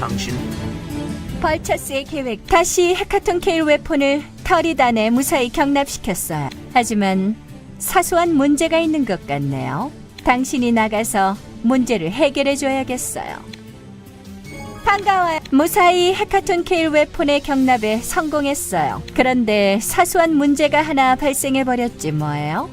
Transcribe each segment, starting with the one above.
당신 벌처스의 계획 다시 헤카톤 케일 웨폰을 터리단에 무사히 경납시켰어요. 하지만 사소한 문제가 있는 것 같네요. 당신이 나가서 문제를 해결해 줘야겠어요. 반가워요. 무사히 헤카톤 케일 웨폰의 경납에 성공했어요. 그런데 사소한 문제가 하나 발생해 버렸지 뭐예요?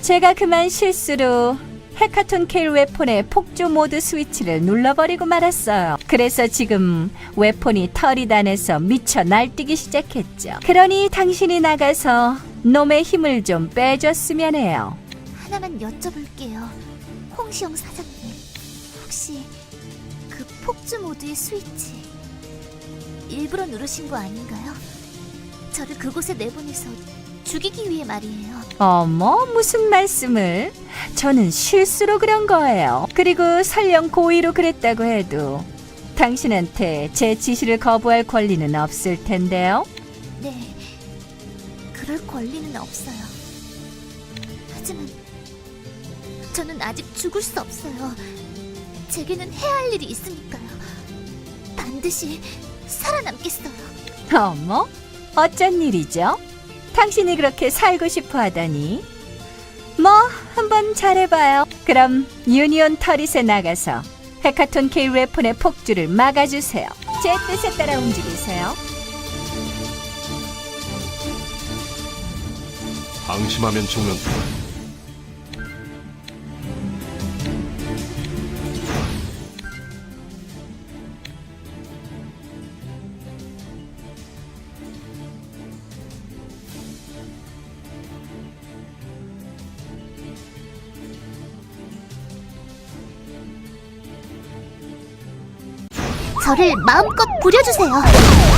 제가 그만 실수로 헤카톤 케일 웨폰의 폭주 모드 스위치를 눌러버리고 말았어요. 그래서 지금 웨폰이 털이단에서 미쳐 날뛰기 시작했죠. 그러니 당신이 나가서 놈의 힘을 좀 빼줬으면 해요. 하나만 여쭤볼게요. 홍시영 사장님, 혹시 그 폭주 모드의 스위치 일부러 누르신 거 아닌가요? 저를 그곳에 내보내서 죽이기 위해 말이에요. 어머, 무슨 말씀을? 저는 실수로 그런 거예요. 그리고 설령 고의로 그랬다고 해도 당신한테 제 지시를 거부할 권리는 없을 텐데요. 네, 그럴 권리는 없어요. 하지만 저는 아직 죽을 수 없어요. 제게는 해야 할 일이 있으니까요. 반드시 살아남겠어요. 어머, 어쩐 일이죠? 당신이 그렇게 살고 싶어 하다니. 뭐, 한번 잘해봐요. 그럼 유니온 터릿에 나가서 헤카톤 케일 웨폰의 폭주를 막아주세요. 제 뜻에 따라 움직이세요. 방심하면 죽는다. 저를 마음껏 부려주세요.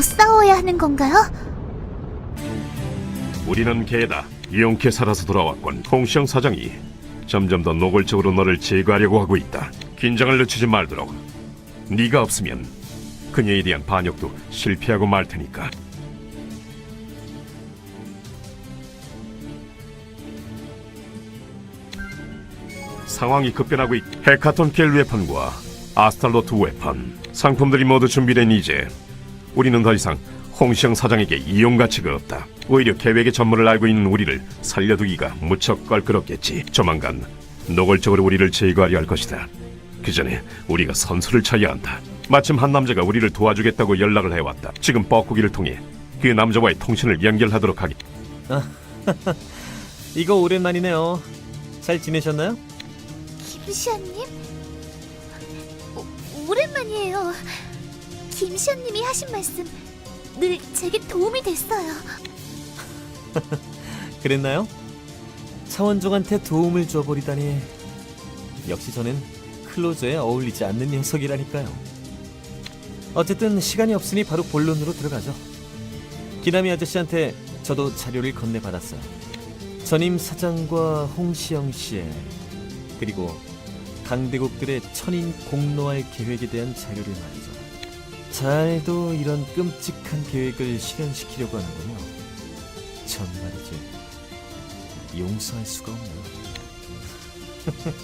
싸워야 하는 건가요? 우리는 개다. 이용케 살아서 돌아왔건 홍시영 사장이 점점 더 노골적으로 너를 제거하려고 하고 있다. 긴장을 늦추지 말도록. 네가 없으면 그녀에 대한 반역도 실패하고 말 테니까. 상황이 급변하고 있. 헤카톤 켈 웨펀과 아스탈로트 웨펀 상품들이 모두 준비된 이제 우리는 더 이상 홍시영 사장에게 이용 가치가 없다. 오히려 계획의 전문을 알고 있는 우리를 살려두기가 무척 껄끄럽겠지. 조만간 노골적으로 우리를 제거하려 할 것이다. 그 전에 우리가 선수를 쳐야 한다. 마침 한 남자가 우리를 도와주겠다고 연락을 해왔다. 지금 뻐꾸기를 통해 그 남자와의 통신을 연결하도록 하기. 이거 오랜만이네요. 잘 지내셨나요? 김시아님? 오, 오랜만이에요. 김시아님이 하신 말씀 늘 제게 도움이 됐어요. 그랬나요? 차원종한테 도움을 줘버리다니. 역시 저는 클로저에 어울리지 않는 녀석이라니까요. 어쨌든 시간이 없으니 바로 본론으로 들어가죠. 기남이 아저씨한테 저도 자료를 건네받았어요. 전임 사장과 홍시영 씨의 그리고 강대국들의 천인 공로할 계획에 대한 자료를 말이죠. 잘도 이런 끔찍한 계획을 실현시키려고 하는군요. 전 말이지 용서할 수가 없네요.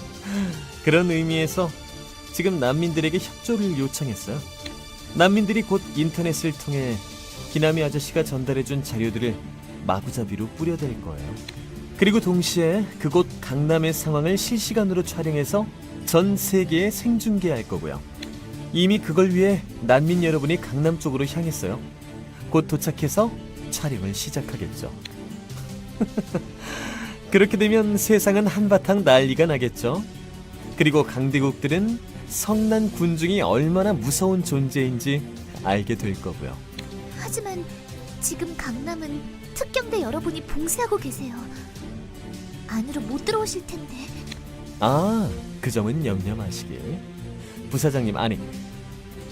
그런 의미에서 지금 난민들에게 협조를 요청했어요. 난민들이 곧 인터넷을 통해 기나미 아저씨가 전달해준 자료들을 마구잡이로 뿌려댈 거예요. 그리고 동시에 그곳 강남의 상황을 실시간으로 촬영해서 전 세계에 생중계할 거고요. 이미 그걸 위해 난민 여러분이 강남 쪽으로 향했어요. 곧 도착해서 촬영을 시작하겠죠. 그렇게 되면 세상은 한바탕 난리가 나겠죠. 그리고 강대국들은 성난 군중이 얼마나 무서운 존재인지 알게 될 거고요. 하지만 지금 강남은 특경대 여러분이 봉쇄하고 계세요. 안으로 못 들어오실 텐데. 아, 그 점은 염려 마시길. 부사장님 아니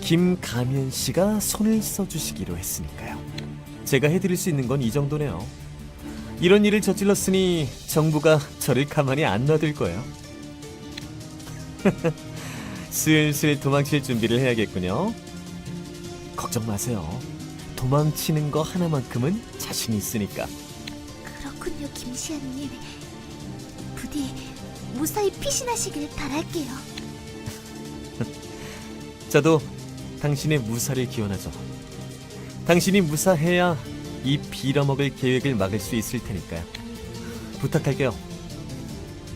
김가면 씨가 손을 써주시기로 했으니까요. 제가 해드릴 수 있는 건 이 정도네요. 이런 일을 저질렀으니 정부가 저를 가만히 안 놔둘 거예요. 슬슬 도망칠 준비를 해야겠군요. 걱정 마세요. 도망치는 거 하나만큼은 자신 있으니까. 그렇군요, 김시아님. 부디 무사히 피신하시길 바랄게요. 저도 당신의 무사를 기원하죠. 당신이 무사해야 이 빌어먹을 계획을 막을 수 있을 테니까요. 부탁할게요.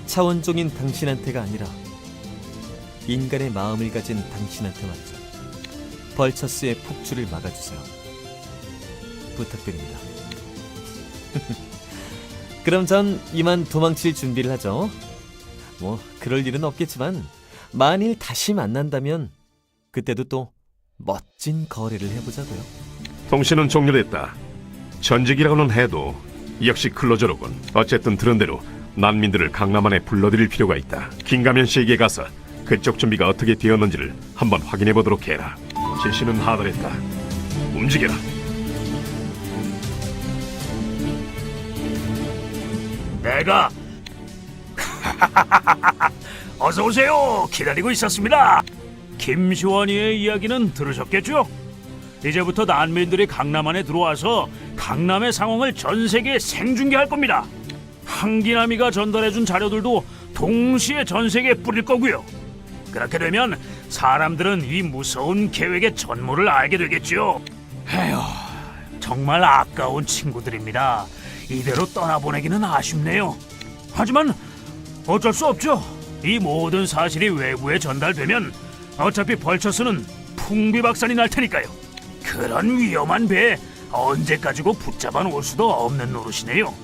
차원종인 당신한테가 아니라 인간의 마음을 가진 당신한테 말이죠. 벌처스의 폭주를 막아주세요. 부탁드립니다. 그럼 전 이만 도망칠 준비를 하죠. 뭐 그럴 일은 없겠지만 만일 다시 만난다면 그때도 또 멋진 거래를 해보자고요. 통신은 종료됐다. 전직이라고는 해도 역시 클로저로군. 어쨌든 들은 대로 난민들을 강남 안에 불러들일 필요가 있다. 김가면 씨에게 가서 그쪽 준비가 어떻게 되었는지를 한번 확인해 보도록 해라. 지시는 하달했다. 움직여라. 내가 어서 오세요. 기다리고 있었습니다. 김시원이의 이야기는 들으셨겠죠? 이제부터 난민들이 강남 안에 들어와서 강남의 상황을 전 세계에 생중계할 겁니다. 한기남이가 전달해준 자료들도 동시에 전 세계에 뿌릴 거고요. 그렇게 되면 사람들은 이 무서운 계획의 전모를 알게 되겠죠. 에휴, 정말 아까운 친구들입니다. 이대로 떠나보내기는 아쉽네요. 하지만 어쩔 수 없죠. 이 모든 사실이 외부에 전달되면 어차피 벌처스는 풍비박산이 날 테니까요. 그런 위험한 배에 언제까지고 붙잡아 놓을 수도 없는 노릇이네요.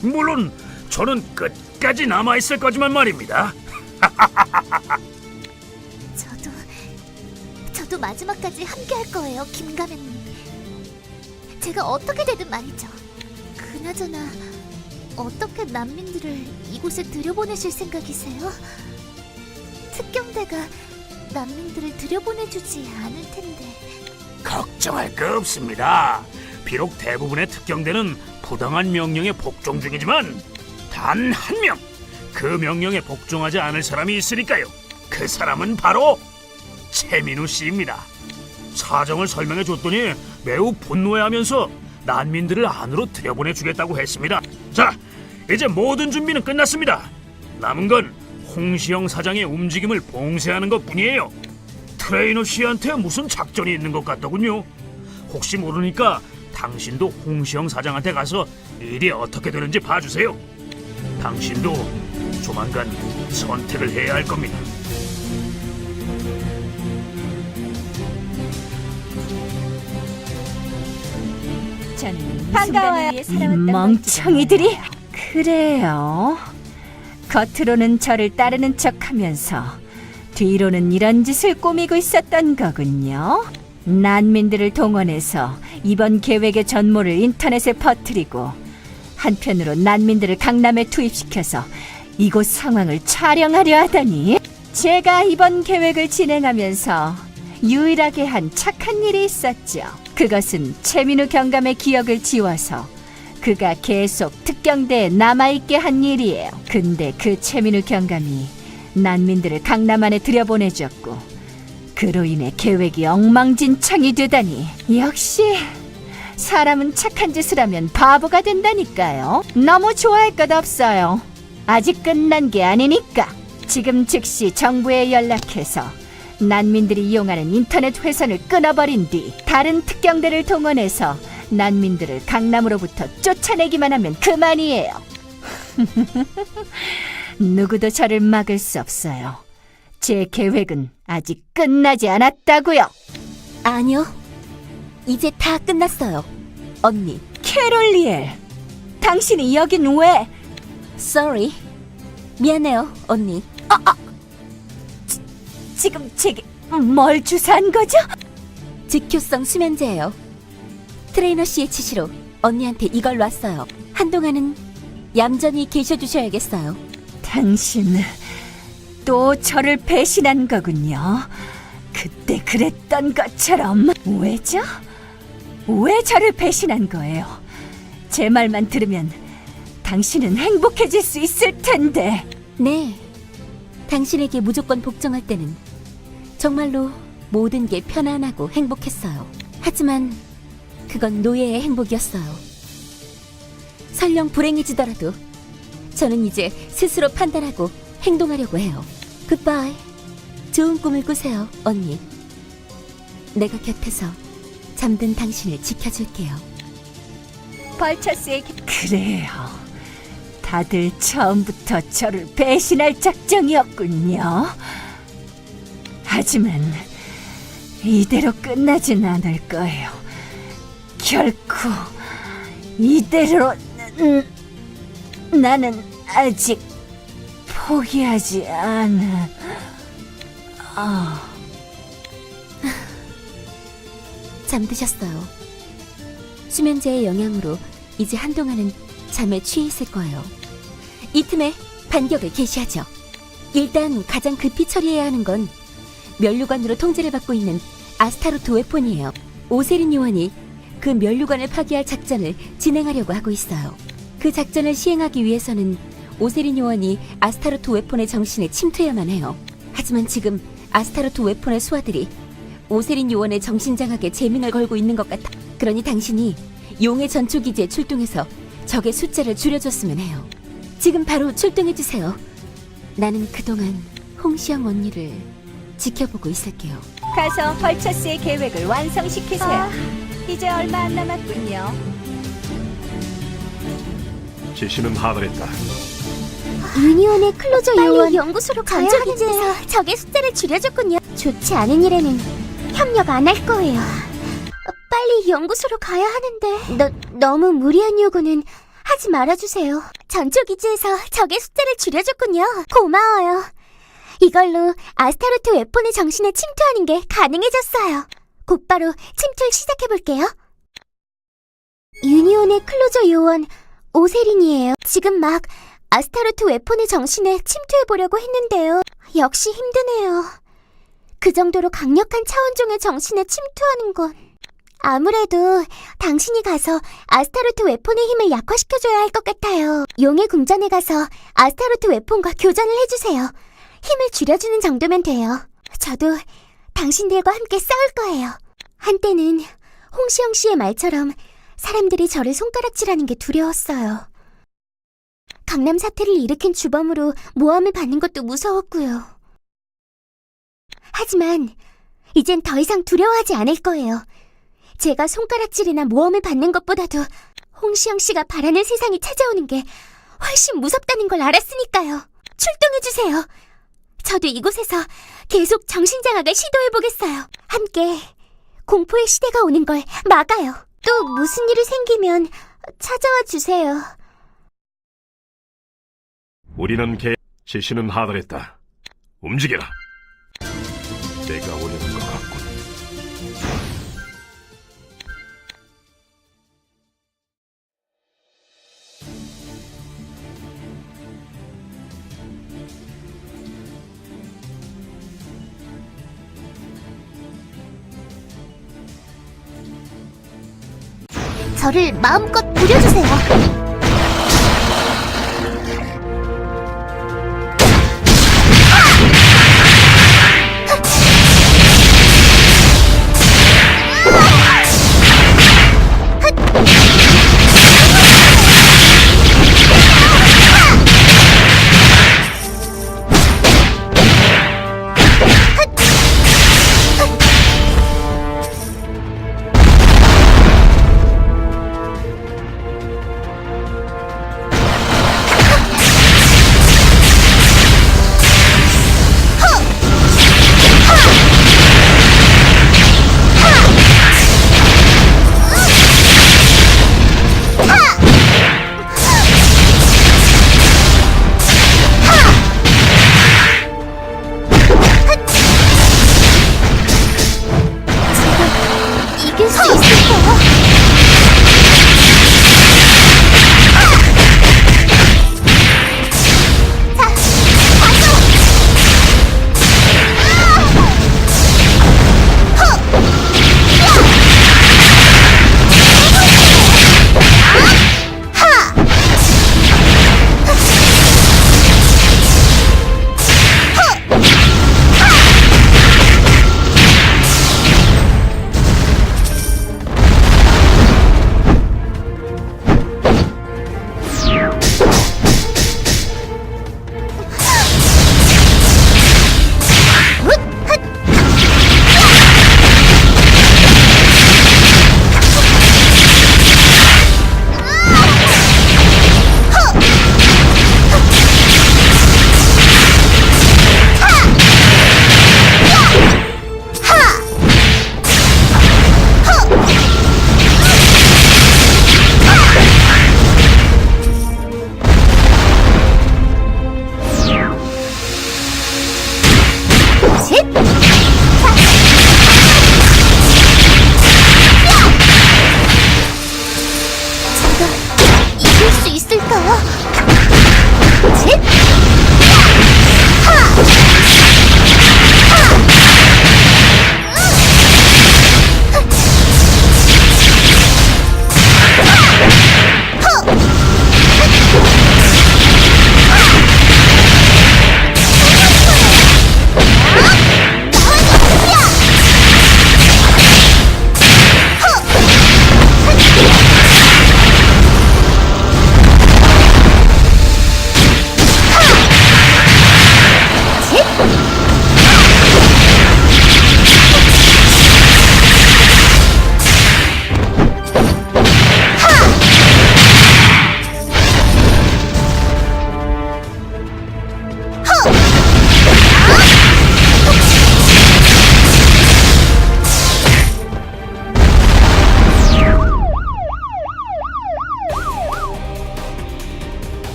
물론 저는 끝까지 남아 있을 거지만 말입니다. 저도 저도 마지막까지 함께 할 거예요, 김가면님. 제가 어떻게 되든 말이죠. 그나저나 어떻게 난민들을 이곳에 들여보내실 생각이세요? 특경대가 난민들을 들여보내주지 않을 텐데. 걱정할 거 없습니다. 비록 대부분의 특경대는 부당한 명령에 복종 중이지만 단 한 명 그 명령에 복종하지 않을 사람이 있으니까요. 그 사람은 바로 최민우 씨입니다. 사정을 설명해 줬더니 매우 분노해하면서 난민들을 안으로 들여보내 주겠다고 했습니다. 자, 이제 모든 준비는 끝났습니다. 남은 건 홍시영 사장의 움직임을 봉쇄하는 것뿐이에요. 트레이너 씨한테 무슨 작전이 있는 것 같더군요. 혹시 모르니까 당신도 홍시영 사장한테 가서 일이 어떻게 되는지 봐주세요. 당신도 조만간 선택을 해야 할 겁니다. 저는 반가워요. 이 멍청이들이 그래요. 겉으로는 저를 따르는 척 하면서 뒤로는 이런 짓을 꾸미고 있었던 거군요. 난민들을 동원해서 이번 계획의 전모를 인터넷에 퍼뜨리고 한편으로 난민들을 강남에 투입시켜서 이곳 상황을 촬영하려 하다니 제가 이번 계획을 진행하면서 유일하게 한 착한 일이 있었죠. 그것은 최민우 경감의 기억을 지워서 그가 계속 특경대에 남아있게 한 일이에요. 근데 그 최민우 경감이 난민들을 강남 안에 들여보내줬고 그로 인해 계획이 엉망진창이 되다니 역시 사람은 착한 짓을 하면 바보가 된다니까요. 너무 좋아할 것 없어요. 아직 끝난 게 아니니까 지금 즉시 정부에 연락해서 난민들이 이용하는 인터넷 회선을 끊어버린 뒤 다른 특경대를 동원해서 난민들을 강남으로부터 쫓아내기만 하면 그만이에요. 누구도 저를 막을 수 없어요. 제 계획은 아직 끝나지 않았다고요. 아니요. 이제 다 끝났어요. 언니. 캐롤리엘, 당신이 여긴 왜? Sorry. 미안해요, 언니. 지금 제게 뭘 주사한 거죠? 직효성 수면제예요. 트레이너 씨의 지시로 언니한테 이걸 놨어요. 한동안은 얌전히 계셔 주셔야겠어요. 당신 또 저를 배신한 거군요. 그때 그랬던 것처럼 왜죠? 왜 저를 배신한 거예요? 제 말만 들으면 당신은 행복해질 수 있을 텐데. 네. 당신에게 무조건 복종할 때는 정말로 모든 게 편안하고 행복했어요. 하지만 그건 노예의 행복이었어요. 설령 불행해지더라도 저는 이제 스스로 판단하고 행동하려고 해요. 굿바이. 좋은 꿈을 꾸세요, 언니. 내가 곁에서 잠든 당신을 지켜줄게요. 벌처스의 그래요. 다들 처음부터 저를 배신할 작정이었군요. 하지만 이대로 끝나진 않을 거예요. 결코 이대로 음, 나는 아직 포기하지 않아. 아. 잠드셨어요. 수면제의 영향으로 이제 한동안은 잠에 취해 있을 거예요. 이 틈에 반격을 개시하죠. 일단 가장 급히 처리해야 하는 건 면류관으로 통제를 받고 있는 아스타로트 웨폰이에요. 오세린 요원이 그 면류관을 파괴할 작전을 진행하려고 하고 있어요. 그 작전을 시행하기 위해서는 오세린 요원이 아스타로트 웨폰의 정신에 침투해야만 해요. 하지만 지금 아스타로트 웨폰의 수하들이 오세린 요원의 정신장악에 재민을 걸고 있는 것 같아. 그러니 당신이 용의 전초기지에 출동해서 적의 숫자를 줄여줬으면 해요. 지금 바로 출동해주세요. 나는 그동안 홍시영 언니를 지켜보고 있을게요. 가서 벌처스의 계획을 완성시키세요. 이제 얼마 안 남았군요. 지시는 하늘했다. 유니온의 클로저 빨리 연구소로 가야 전초기지에서 하는데 적의 숫자를 줄여줬군요. 좋지 않은 일에는 협력 안 할 거예요. 어, 빨리 연구소로 가야 하는데 너, 너무 무리한 요구는 하지 말아주세요. 전초 기지에서 적의 숫자를 줄여줬군요. 고마워요. 이걸로 아스타로트 웨폰의 정신에 침투하는 게 가능해졌어요. 곧바로 침투를 시작해볼게요. 유니온의 클로저 요원 오세린이에요. 지금 막 아스타로트 웨폰의 정신에 침투해보려고 했는데요. 역시 힘드네요. 그 정도로 강력한 차원종의 정신에 침투하는 건 아무래도 당신이 가서 아스타로트 웨폰의 힘을 약화시켜줘야 할 것 같아요. 용의 궁전에 가서 아스타로트 웨폰과 교전을 해주세요. 힘을 줄여주는 정도면 돼요. 저도 당신들과 함께 싸울 거예요. 한때는 홍시영 씨의 말처럼 사람들이 저를 손가락질하는 게 두려웠어요. 강남 사태를 일으킨 주범으로 모함을 받는 것도 무서웠고요. 하지만 이젠 더 이상 두려워하지 않을 거예요. 제가 손가락질이나 모험을 받는 것보다도 홍시영 씨가 바라는 세상이 찾아오는 게 훨씬 무섭다는 걸 알았으니까요. 출동해주세요. 저도 이곳에서 계속 정신장악을 시도해보겠어요. 함께 공포의 시대가 오는 걸 막아요. 또 무슨 일이 생기면 찾아와 주세요. 우리는 개 지시는 하달했다. 움직여라. 내가 저를 마음껏 부려주세요.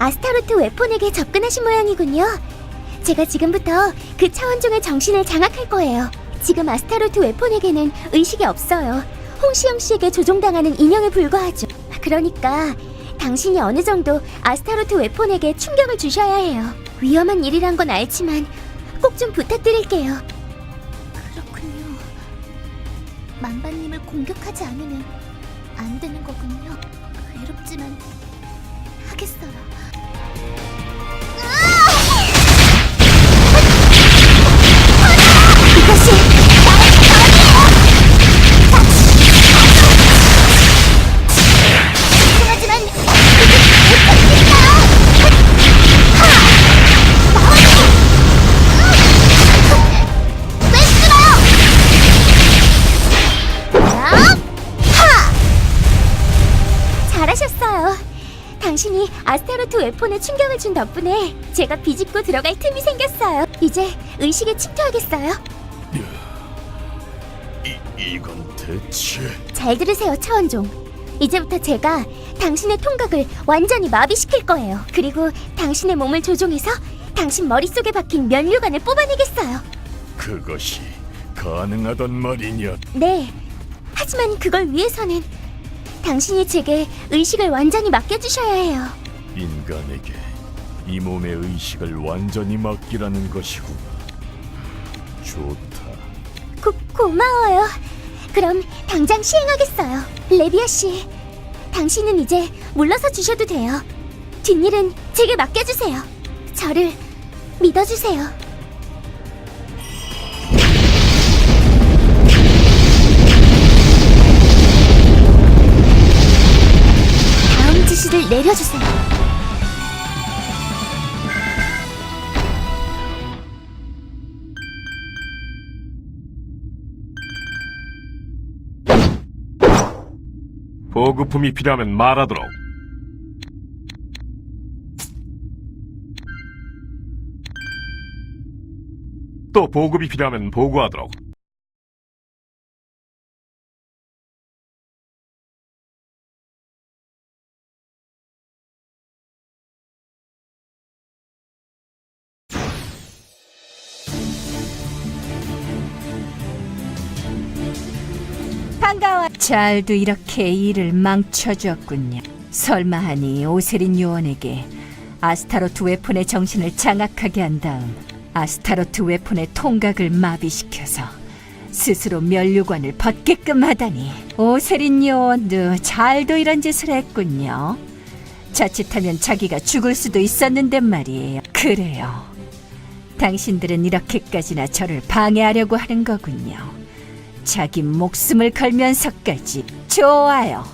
아스타로트 웨폰에게 접근하신 모양이군요. 제가 지금부터 그 차원종의 정신을 장악할 거예요. 지금 아스타로트 웨폰에게는 의식이 없어요. 홍시영 씨에게 조종당하는 인형에 불과하죠. 그러니까 당신이 어느 정도 아스타로트 웨폰에게 충격을 주셔야 해요. 위험한 일이란 건 알지만 꼭 좀 부탁드릴게요. 그렇군요. 만반님을 공격하지 않으면 안 되는 거군요. 외롭지만 하겠어요. 잘하셨어요. 당신이 아스타로트 웨폰에 충격을 준 덕분에 제가 비집고 들어갈 틈이 생겼어요. 이제 의식에 침투하겠어요. 이건 대체... 잘 들으세요, 차원종. 이제부터 제가 당신의 통각을 완전히 마비시킬 거예요. 그리고 당신의 몸을 조종해서 당신 머릿속에 박힌 면류관을 뽑아내겠어요. 그것이 가능하단 말이냐? 네. 하지만 그걸 위해서는 당신이 제게 의식을 완전히 맡겨주셔야 해요. 인간에게 이 몸의 의식을 완전히 맡기라는 것이구나. 좋다. 고, 고마워요. 그럼 당장 시행하겠어요. 레비아 씨, 당신은 이제 물러서 주셔도 돼요. 뒷일은 제게 맡겨주세요. 저를 믿어주세요. 내려주세요. 보급품이 필요하면 말하도록. 또 보급이 필요하면 보고하도록. 잘도 이렇게 일을 망쳐줬군요. 설마하니 오세린 요원에게 아스타로트 웨폰의 정신을 장악하게 한 다음 아스타로트 웨폰의 통각을 마비시켜서 스스로 면류관을 벗게끔 하다니 오세린 요원도 잘도 이런 짓을 했군요. 자칫하면 자기가 죽을 수도 있었는데 말이에요. 그래요. 당신들은 이렇게까지나 저를 방해하려고 하는 거군요. 자기 목숨을 걸면서까지 좋아요.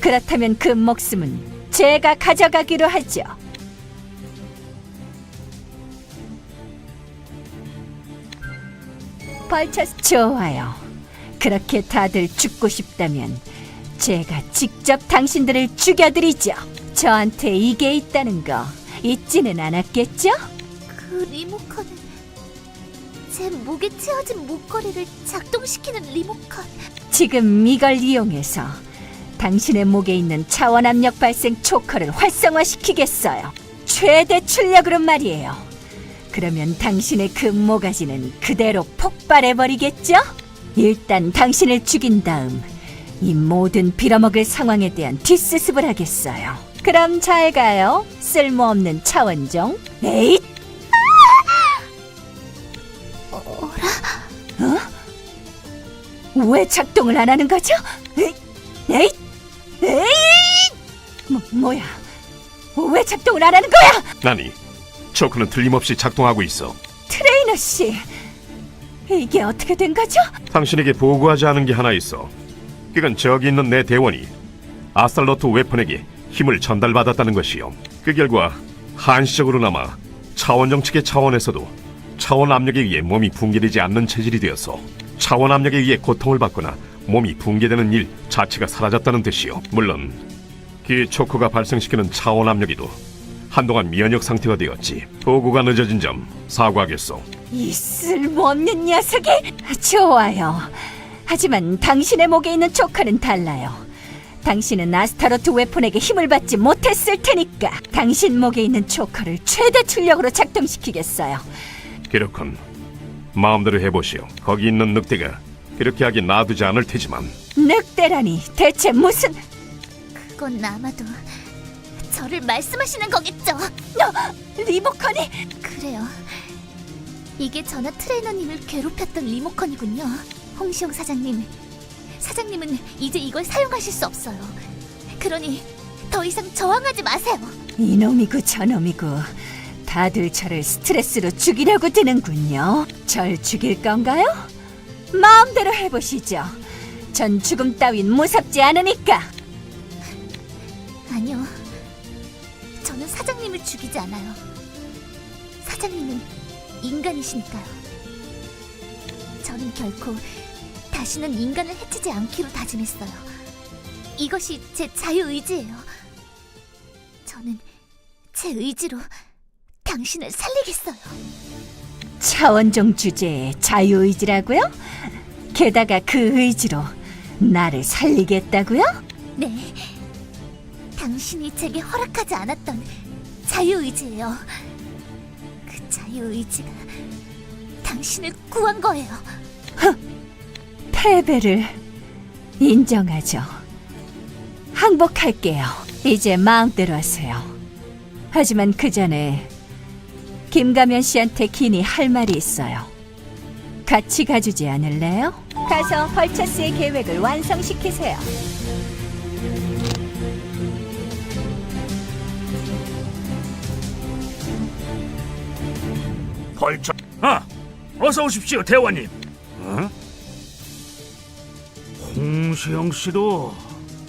그렇다면 그 목숨은 제가 가져가기로 하죠. 벌쳐서 좋아요. 그렇게 다들 죽고 싶다면 제가 직접 당신들을 죽여드리죠. 저한테 이게 있다는 거 잊지는 않았겠죠? 그 리모컨은 제 목에 채워진 목걸이를 작동시키는 리모컨. 지금 이걸 이용해서 당신의 목에 있는 차원 압력 발생 초커를 활성화시키겠어요. 최대 출력으로 말이에요. 그러면 당신의 그 모가지는 그대로 폭발해버리겠죠? 일단 당신을 죽인 다음 이 모든 빌어먹을 상황에 대한 뒷수습을 하겠어요. 그럼 잘 가요. 쓸모없는 차원종. 에잇! 왜 작동을 안 하는 거죠? 에잇! 에잇! 뭐, 뭐야? 왜 작동을 안 하는 거야? 아니, 초크는 틀림없이 작동하고 있어. 트레이너 씨, 이게 어떻게 된 거죠? 당신에게 보고하지 않은 게 하나 있어. 그건 저기 있는 내 대원이 아스탈로트 웨폰에게 힘을 전달받았다는 것이요. 그 결과 한시적으로나마 차원 정책의 차원에서도 차원 압력에 의해 몸이 붕괴되지 않는 체질이 되어서 차원 압력에 의해 고통을 받거나 몸이 붕괴되는 일 자체가 사라졌다는 뜻이요. 물론 그 초코가 발생시키는 차원 압력에도 한동안 면역 상태가 되었지. 보고가 늦어진 점 사과하겠소. 이 쓸모없는 녀석이 좋아요. 하지만 당신의 목에 있는 조카는 달라요. 당신은 아스타로트 웨폰에게 힘을 받지 못했을 테니까 당신 목에 있는 조커를 최대 출력으로 작동시키겠어요. 그렇군. 마음대로 해보시오. 거기 있는 늑대가 그렇게 하긴 놔두지 않을 테지만 늑대라니 대체 무슨 그건 아마도 저를 말씀하시는 거겠죠? 리모컨이 그래요. 이게 전화 트레이너님을 괴롭혔던 리모컨이군요. 홍시영 사장님. 사장님은 이제 이걸 사용하실 수 없어요. 그러니 더 이상 저항하지 마세요. 이놈이고 저놈이고 다들 저를 스트레스로 죽이려고 드는군요. 절 죽일 건가요? 마음대로 해보시죠. 전 죽음 따윈 무섭지 않으니까. 아니요. 저는 사장님을 죽이지 않아요. 사장님은 인간이시니까요. 저는 결코 다시는 인간을 해치지 않기로 다짐했어요. 이것이 제 자유의지예요. 저는 제 의지로 당신을 살리겠어요. 차원종 주제에 자유의지라고요? 게다가 그 의지로 나를 살리겠다고요? 네. 당신이 제게 허락하지 않았던 자유의지예요. 그 자유의지가 당신을 구한 거예요. 패배를 인정하죠. 항복할게요. 이제 마음대로 하세요. 하지만 그 전에 김가면 씨한테 긴히 할 말이 있어요. 같이 가주지 않을래요? 가서 벌처스의 계획을 완성시키세요. 벌쳐. 아, 어서 오십시오, 대원님. 어? 홍시영 씨도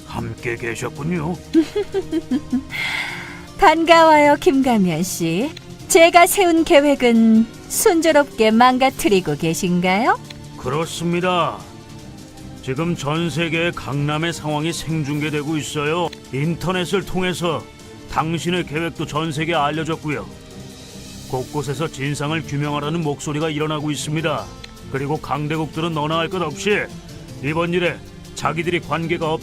함께 계셨군요. 반가워요, 김가면 씨. 제가 세운 계획은 순조롭게 망가뜨리고 계신가요? 그렇습니다. 지금 전 세계 강남의 상황이 생중계되고 있어요. 인터넷을 통해서 당신의 계획도 전 세계에 알려졌고요. 곳곳에서 진상을 규명하라는 목소리가 일어나고 있습니다. 그리고 강대국들은 너나 할 것 없이 이번 일에 자기들이 관계가 없